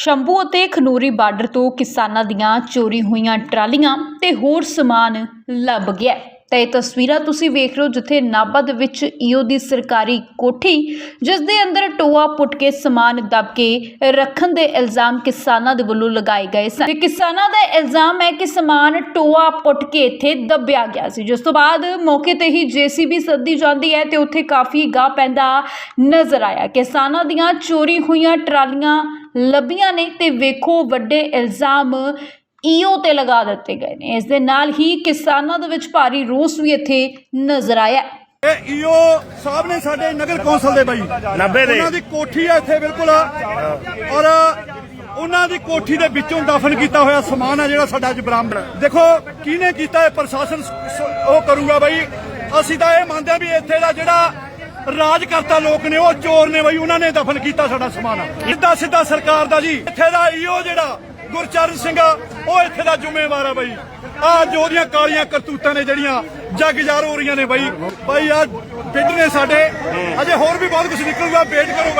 ਸ਼ੰਭੂ ਅਤੇ ਖਨੂਰੀ ਬਾਰਡਰ ਤੋਂ ਕਿਸਾਨਾਂ ਦੀਆਂ ਚੋਰੀ ਹੋਈਆਂ ਟਰਾਲੀਆਂ ਤੇ ਹੋਰ ਸਮਾਨ ਲੱਭ ਗਿਆ ਤਾਂ ਇਹ ਤਸਵੀਰਾਂ ਤੁਸੀਂ ਵੇਖ ਰਹੇ ਹੋ ਜਿੱਥੇ ਨਾਭਾ ਦੇ ਵਿੱਚ ਈਓ ਦੀ ਸਰਕਾਰੀ ਕੋਠੀ, ਜਿਸ ਦੇ ਅੰਦਰ ਟੋਆ ਪੁੱਟ ਕੇ ਸਮਾਨ ਦੱਬ ਕੇ ਰੱਖਣ ਦੇ ਇਲਜ਼ਾਮ ਕਿਸਾਨਾਂ ਦੇ ਵੱਲੋਂ ਲਗਾਏ ਗਏ ਸਨ। ਤੇ ਕਿਸਾਨਾਂ ਦਾ ਇਲਜ਼ਾਮ ਹੈ ਕਿ ਸਮਾਨ ਟੋਆ ਪੁੱਟ ਕੇ ਇੱਥੇ ਦੱਬਿਆ ਗਿਆ ਸੀ। ਜਿਸ ਤੋਂ ਬਾਅਦ ਮੌਕੇ ਤੇ ਹੀ ਜੀਸੀਬੀ ਸੱਦੀ ਜਾਂਦੀ ਹੈ ਤੇ ਉੱਥੇ ਕਾਫੀ ਗਾਹ ਪੈਂਦਾ ਨਜ਼ਰ ਆਇਆ। ਕਿਸਾਨਾਂ ਦੀਆਂ ਚੋਰੀ ਹੋਈਆਂ ਟਰਾਲੀਆਂ ਲੱਭੀਆਂ ਨੇ ਤੇ ਵੇਖੋ ਵੱਡੇ ਇਲਜ਼ਾਮ ਈਓ ਤੇ ਲਗਾ ਦਿੱਤੇ ਗਏ ਨੇ। ਇਸ ਦੇ ਨਾਲ ਹੀ ਕਿਸਾਨਾਂ ਦੇ ਵਿੱਚ ਭਾਰੀ ਰੋਸ ਵੀ ਇੱਥੇ ਨਜ਼ਰ ਆਇਆ। ਇਹ ਈਓ ਸਾਹਿਬ ਨੇ ਸਾਡੇ ਨਗਰ ਕੌਂਸਲ ਦੇ ਬਾਈ। 90 ਦੇ। ਉਹਨਾਂ ਦੀ ਕੋਠੀ ਆ ਇੱਥੇ ਬਿਲਕੁਲ। ਔਰ ਉਹਨਾਂ ਦੀ ਕੋਠੀ ਦੇ ਵਿੱਚੋਂ ਦਫਨ ਕੀਤਾ ਹੋਇਆ ਸਮਾਨ ਆ ਜਿਹੜਾ ਸਾਡਾ ਅੱਜ ਬਰਾਮਦ ਦੇਖੋ ਕਿਹਨੇ ਕੀਤਾ ਇਹ ਪ੍ਰਸ਼ਾਸਨ ਉਹ ਕਰੂਗਾ ਬਾਈ? ਅਸੀਂ ਤਾਂ ਇਹ ਮੰਨਦੇ ਆ ਵੀ ਇੱਥੇ ਦਾ ਜਿਹੜਾ ਰਾਜ ਕਰਤਾ ਲੋਕ ਨੇ, ਉਹ ਚੋਰ ਨੇ ਬਈ, ਉਹਨਾਂ ਨੇ ਦਫਨ ਕੀਤਾ ਸਾਡਾ ਸਮਾਨ। ਸਿੱਧਾ ਸਿੱਧਾ ਸਰਕਾਰ ਦਾ ਜੀ, ਇੱਥੇ ਦਾ ਈਓ ਜਿਹੜਾ ਗੁਰਚਰਨ ਸਿੰਘ ਆ, ਉਹ ਇੱਥੇ ਦਾ ਜ਼ਿੰਮੇਵਾਰ ਆ ਬਾਈ। ਆ ਜੋ ਦੀਆਂ ਕਾਲੀਆਂ ਕਰਤੂਤਾਂ ਨੇ ਜਿਹੜੀਆਂ ਜੱਗ ਜਾਰ ਹੋ ਰਹੀਆਂ ਨੇ ਬਾਈ। ਬਾਈ, ਆ ਬਿੱਡ ਨੇ ਸਾਡੇ। ਅਜੇ ਹੋਰ ਵੀ ਬਹੁਤ ਕੁਝ ਨਿਕਲੂਗਾ, ਵੇਟ ਕਰੋ